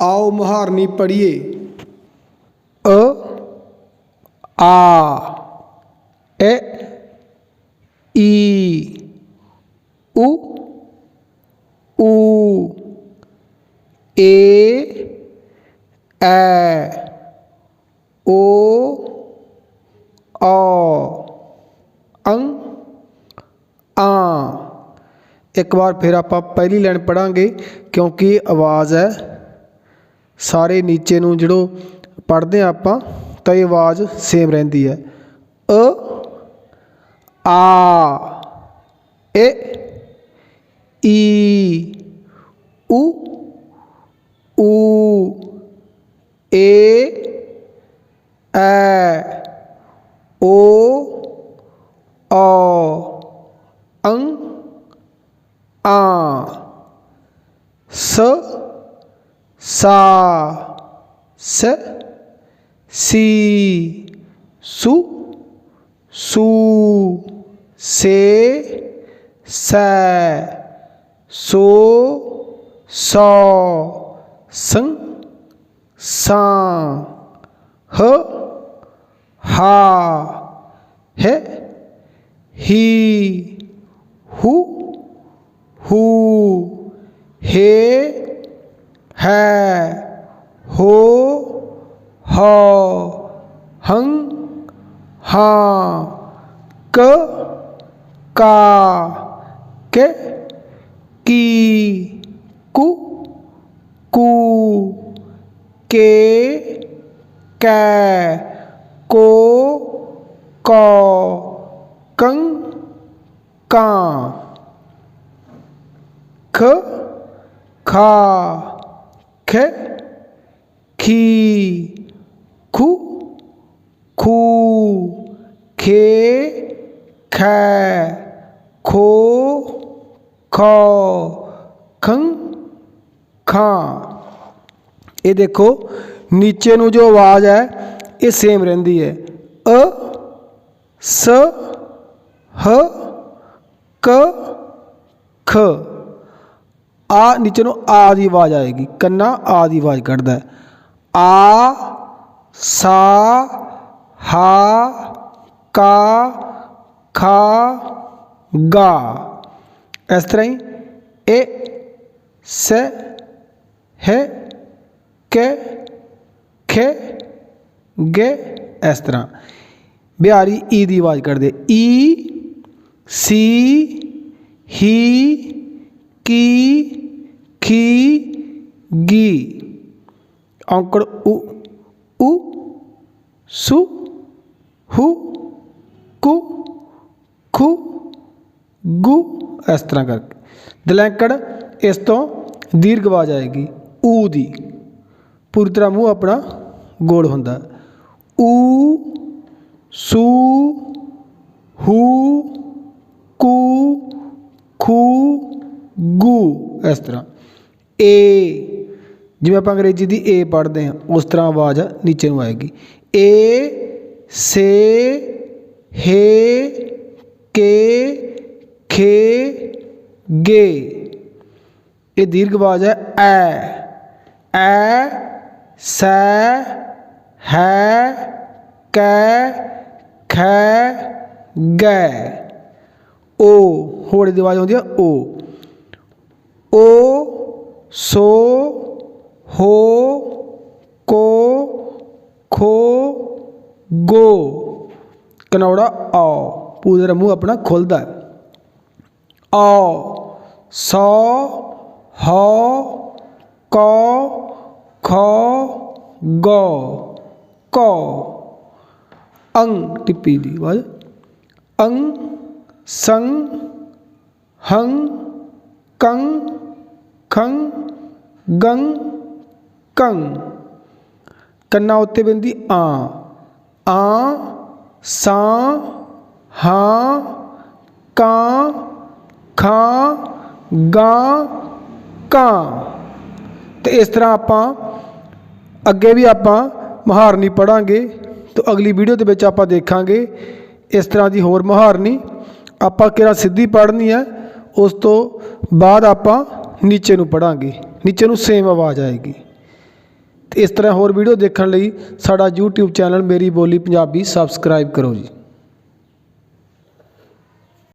ਆਓ ਮੁਹਾਰਨੀ ਪੜ੍ਹੀਏ ਅ ਆ ਏ ਈ ਉ ਊ ਏ ਐ ਓ ਔ ਅੰ ਆ ਇੱਕ ਵਾਰ ਫਿਰ ਆਪਾਂ ਪਹਿਲੀ ਲਾਈਨ ਪੜਾਂਗੇ ਕਿਉਂਕਿ ਇਹ ਆਵਾਜ਼ ਹੈ ਸਾਰੇ ਨੀਚੇ ਨੂੰ ਜਿਹੜੋ ਪੜ੍ਹਦੇ ਹਾਂ ਆਪਾਂ, ਤਾਂ ਇਹ ਆਵਾਜ਼ ਸੇਮ ਰਹਿੰਦੀ ਹੈ। ਅ, ਆ, ਏ, ਈ, ਉ, ਊ, ਏ, ਐ, ਓ ਔ ਅੰ ਆ, ਸ ਸਾ, ਸ, ਸੀ, ਸੁ, ਸੂ, ਸੇ, ਸੈ, ਸੋ, ਸੌ ਸੰ ਸਾਂ ਹ, ਹਾ, ਹੈ, ਹੀ, ਹੂ ਹੂ, ਹੇ, ਹੈ ਹੋ ਹੋ, ਹੰ, ਹਾਂ, ਕ, ਕਾ, ਕੇ, ਕੀ, ਕੁ, ਕੂ, ਕੇ, ਕੈ, ਕੋ ਕੋ ਕੰ ਕਾਂ। ਖ, ਖਾ, ਖ ਖੀ ਖੂ ਖੂ ਖੇ ਖੈ ਖੋ ਖੋ ਖੰ ਖਾਂ। ਇਹ ਦੇਖੋ, ਨੀਚੇ ਨੂੰ ਜੋ ਆਵਾਜ਼ ਹੈ, ਇਹ ਸੇਮ ਰਹਿੰਦੀ ਹੈ। ਅ, ਸ, ਹ, ਕ, ਖ। ਆ, ਨੀਚੇ ਨੂੰ ਆ ਦੀ ਆਵਾਜ਼ ਆਏਗੀ। ਕੰਨਾ ਆ ਦੀ ਆਵਾਜ਼ ਕੱਢਦਾ ਹੈ। ਆ, ਸਾ, ਹਾ, ਕਾ, ਖਾ, ਗਾ। ਇਸ ਤਰ੍ਹਾਂ ਹੀ ਏ ਸ, ਹੈ, ਕੇ, ਖੇ, ਗੇ, ਇਸ ਤਰ੍ਹਾਂ। ਬਿਹਾਰੀ ਈ ਦੀ ਆਵਾਜ਼ ਕੱਢਦੇ, ਈ, ਸੀ, ਹੀ, ਕੀ, ਖੀ, ਗੀ। ਔਂਕੜ ਉ ਉ, ਸੁ, ਹੁ, ਕੁ, ਖੁ, ਗੁ, ਇਸ ਤਰ੍ਹਾਂ ਕਰਕੇ। ਦਲੈਂਕੜ ਇਸ ਤੋਂ ਦੀਰਘ ਆਵਾਜ਼ ਆਏਗੀ। ਊ ਦੀ। ਪੂਰੀ ਤਰ੍ਹਾਂ ਮੂੰਹ ਆਪਣਾ ਗੋਲ ਹੁੰਦਾ। ਊ, ਸੂ, ਹੂ, ਕੂ, ਖੂ, ਗੂ, ਇਸ ਤਰ੍ਹਾਂ। ਏ। ਜਿਵੇਂ ਆਪਾਂ ਅੰਗਰੇਜ਼ੀ ਦੀ ਏ ਪੜ੍ਹਦੇ ਹਾਂ, ਉਸ ਤਰ੍ਹਾਂ ਆਵਾਜ਼ ਨੀਚੇ ਨੂੰ ਆਏਗੀ। ਏ ਸੇ ਹੇ ਕੇ ਖੇ ਗੇ ਇਹ ਦੀਰਘ ਆਵਾਜ਼ ਹੈ, ਐ। ਐ, ਸੈ, ਹੈ, ਕੈ, ਖੈ, ਗੈ। ਓ ਹੋੜੇ ਦੀ ਆਵਾਜ਼ ਆਉਂਦੀ ਹੈ, ਓ। ਓ, ਸੋ ਹੋ ਕੋ ਖੋ ਗੋ ਕਨੌੜਾ ਆ ਪੂਰਾ ਮੂੰਹ ਆਪਣਾ ਖੁੱਲਦਾ ਹੈ ਆ ਸੌ ਹੋ ਕੋ ਖੋ ਗੋ ਕੋ ਅੰਗ ਟਿੱਪੀ ਦੀ ਆਵਾਜ਼ ਅੰਗ ਸੰਗ ਹੰ ਕੰ ਖੰ ਗੰ ਕੰ ਕੰਨਾ ਉੱਤੇ ਬਿੰਦੀ ਆ। ਆ, ਸਾ, ਹਾਂ, ਕਾਂ, ਖਾਂ, ਗਾਂ, ਕਾਂ। ਤੇ ਇਸ ਤਰ੍ਹਾਂ ਆਪਾਂ ਅੱਗੇ ਵੀ ਆਪਾਂ ਮੁਹਾਰਨੀ ਪੜਾਂਗੇ ਤਾਂ ਅਗਲੀ ਵੀਡੀਓ ਦੇ ਵਿੱਚ ਆਪਾਂ ਦੇਖਾਂਗੇ ਇਸ ਤਰ੍ਹਾਂ ਦੀ ਹੋਰ ਮੁਹਾਰਨੀ। ਆਪਾਂ ਕਿਹੜਾ ਸਿੱਧੀ ਪੜ੍ਹਨੀ ਹੈ, ਉਸ ਤੋਂ ਬਾਅਦ ਆਪਾਂ ਨੀਚੇ ਨੂੰ ਪੜਾਂਗੇ ਨੀਚੇ ਨੂੰ ਸੇਮ ਆਵਾਜ਼ ਆਏਗੀ। ਇਸ ਤਰ੍ਹਾਂ ਹੋਰ ਵੀਡੀਓ ਦੇਖਣ ਲਈ ਸਾਡਾ YouTube ਚੈਨਲ ਮੇਰੀ ਬੋਲੀ ਪੰਜਾਬੀ ਸਬਸਕ੍ਰਾਈਬ ਕਰੋ ਜੀ।